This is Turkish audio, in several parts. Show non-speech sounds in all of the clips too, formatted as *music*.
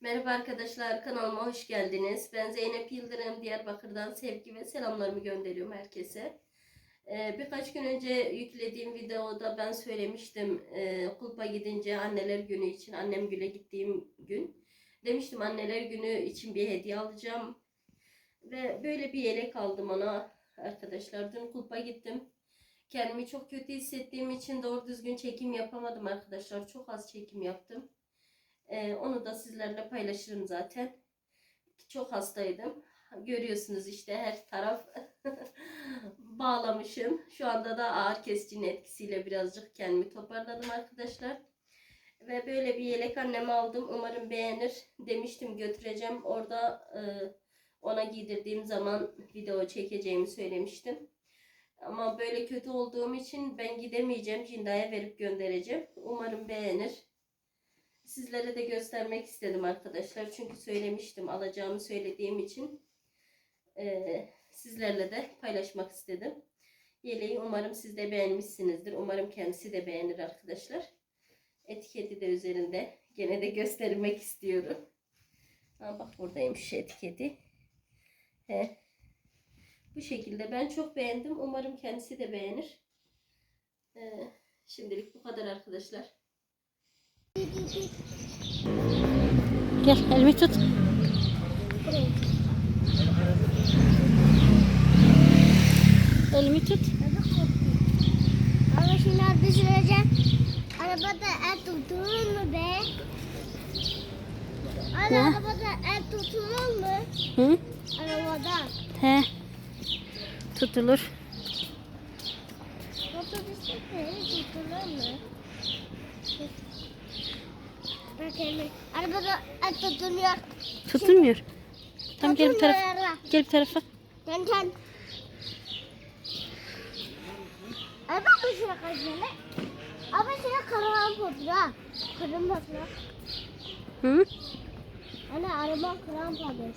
Merhaba arkadaşlar kanalıma hoş geldiniz. Ben Zeynep Yıldırım Diyarbakır'dan sevgi ve selamlarımı gönderiyorum herkese. Ee, birkaç gün önce yüklediğim videoda ben söylemiştim e, kulpa gidince anneler günü için annem güle gittiğim gün. Demiştim anneler günü için bir hediye alacağım. Ve böyle bir yelek aldım ona arkadaşlar. Dün kulpa gittim. Kendimi çok kötü hissettiğim için doğru düzgün çekim yapamadım arkadaşlar. Çok az çekim yaptım. Ee, onu da sizlerle paylaşırım zaten. Çok hastaydım. Görüyorsunuz işte her taraf *laughs* bağlamışım. Şu anda da ağır kesicinin etkisiyle birazcık kendimi toparladım arkadaşlar. Ve böyle bir yelek anneme aldım. Umarım beğenir. Demiştim götüreceğim. Orada e, ona giydirdiğim zaman video çekeceğimi söylemiştim. Ama böyle kötü olduğum için ben gidemeyeceğim. Cinda'ya verip göndereceğim. Umarım beğenir. Sizlere de göstermek istedim arkadaşlar. Çünkü söylemiştim alacağımı söylediğim için eee, sizlerle de paylaşmak istedim. Yeleği umarım siz de beğenmişsinizdir. Umarım kendisi de beğenir arkadaşlar. Etiketi de üzerinde. Gene de göstermek istiyorum. Ha, bak buradaymış etiketi. He. Bu şekilde ben çok beğendim. Umarım kendisi de beğenir. Eee, şimdilik bu kadar arkadaşlar. Gel elimi tut. Elimi tut. Ama şimdi arada süreceğim. Arabada el tutulur mu be? Ne? arabada el tutulur mu? Hı? Arabada. He. Tutulur. Otobüste de tutulur mu? Elimi. Arabada el tutuluyor. Tutulmuyor. Tamam gel bir tarafa. araba. Gel bir tarafa. Dön dön. Araba mı şuna kaçıyor ne? Ama şuna karavan potla. Kırım potla. Hı? Anne araba kıran patlar.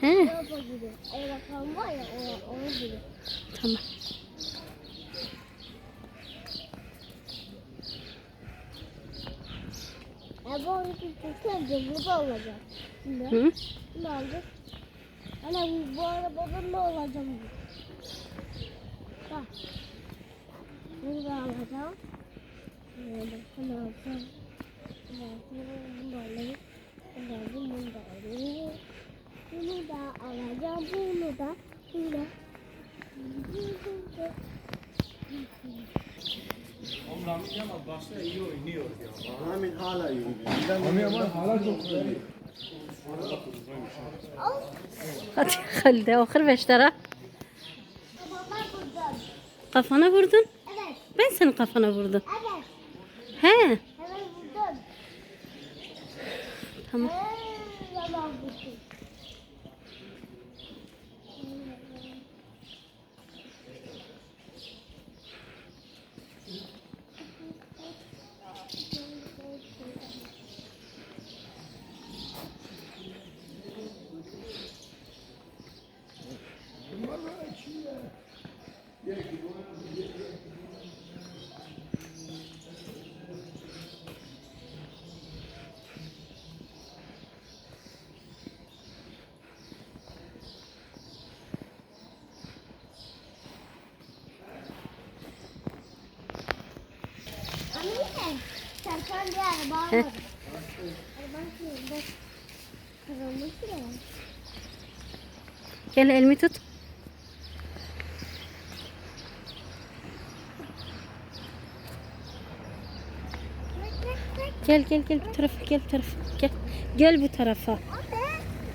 He. Araba gibi. Araba var ya o, onun gibi. Tamam. Araba onu tuttursan bu da olacak. Şimdi Hı? ne aldık? Anne bu, bu arabadan olacak bu? Bak. Bunu da alacağım. Bunu alacağım. Bunu alacağım. Bunu da alayım. Bunu da alayım. Bunu da alayım. Bunu da alacağım. Bunu da. Bunu da. Bunu da. Rami ama başta iyi oynuyor ya. Amin hala iyi. Rami ama hala çok iyi. Hadi Halide okur beş. Kafana vurdun. Evet. Ben senin kafana vurdum. Evet. He. Evet buradan. Tamam. Ee, Serkan bir araba. Gel elimi tut. Gel gel gel bu tarafa gel bu tarafa. Gel. Gel bu tarafa. Anne.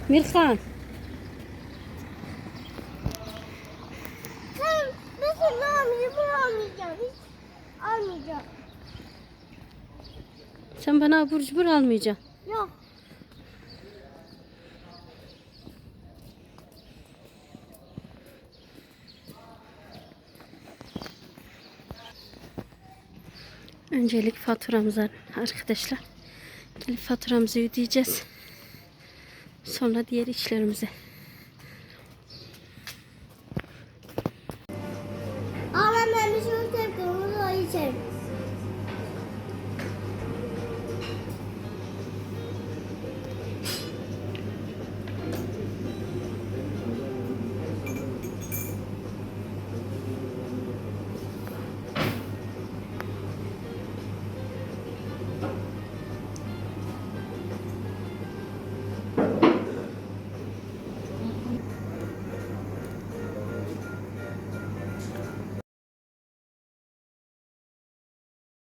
Mirhan. Sen nasıl almayacağım? Almayacağım. Sen bana abur cubur almayacaksın. Yok. Öncelik faturamız arkadaşlar. Gelip faturamızı ödeyeceğiz. Sonra diğer işlerimizi. Ağlamamızı ötüp kırmızı içerim.